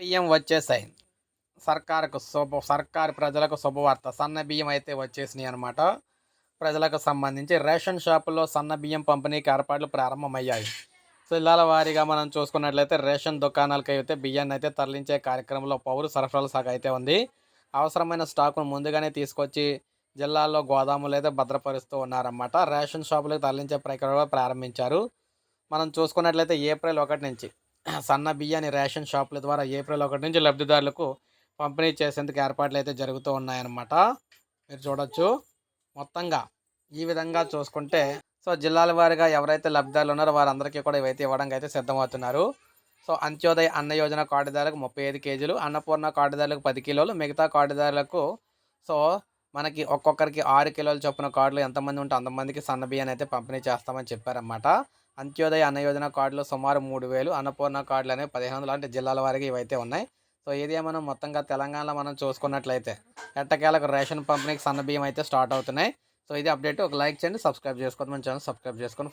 బియ్యం వచ్చేసాయి. సర్కారుకు శుభ సర్కారు ప్రజలకు శుభవార్త. సన్న బియ్యం అయితే వచ్చేసినాయి అనమాట ప్రజలకు సంబంధించి రేషన్ షాపుల్లో సన్న బియ్యం పంపిణీకి ఏర్పాట్లు ప్రారంభమయ్యాయి. సో జిల్లాల వారీగా మనం చూసుకున్నట్లయితే రేషన్ దుకాణాలకు అయితే బియ్యాన్ని అయితే తరలించే కార్యక్రమంలో పౌరు సరఫరాల శాఖ అయితే ఉంది. అవసరమైన స్టాకును ముందుగానే తీసుకొచ్చి జిల్లాల్లో గోదాములు అయితే భద్రపరుస్తూ ఉన్నారన్నమాట. రేషన్ షాపులకు తరలించే ప్రక్రియ ప్రారంభించారు. మనం చూసుకున్నట్లయితే ఏప్రిల్ ఒకటి నుంచి సన్న బియ్యాన్ని రేషన్ షాపుల ద్వారా ఏప్రిల్ ఒకటి నుంచి లబ్ధిదారులకు పంపిణీ చేసేందుకు ఏర్పాట్లు అయితే జరుగుతూ ఉన్నాయన్నమాట. మీరు చూడొచ్చు. మొత్తంగా ఈ విధంగా చూసుకుంటే సో జిల్లాల వారిగా ఎవరైతే లబ్ధిదారులు ఉన్నారో వారందరికీ కూడా ఇవైతే ఇవ్వడానికి అయితే సిద్ధమవుతున్నారు. సో అంత్యోదయ అన్న యోజన కార్డుదారులకు ముప్పై ఐదు కేజీలు అన్నపూర్ణ కార్డుదారులకు పది కిలోలు మిగతా కార్డుదారులకు సో మనకి ఒక్కొక్కరికి ఆరు కిలోల చొప్పున కార్డులు ఎంతమంది ఉంటే అంతమందికి సన్న బియ్యాన్ని అయితే పంపిణీ చేస్తామని చెప్పారన్నమాట. అంత్యోదయ అన్న యోజన కార్డులో సుమారు మూడు వేలు అన్నపూర్ణ కార్డులు అనేవి పదిహేను వందలు. అంటే జిల్లాల వారికి ఇవైతే ఉన్నాయి. సో ఇది మనం మొత్తంగా తెలంగాణలో మనం చూసుకున్నట్లయితే ఎట్టకేలకు రేషన్ పంపిణీకి సన్న బియ్యం అయితే స్టార్ట్ అవుతున్నాయి. సో ఇది అప్డేట్. ఒక లైక్ చేయండి సబ్స్క్రైబ్ చేసుకోండి మన ఛానల్ సబ్స్క్రైబ్ చేసుకొని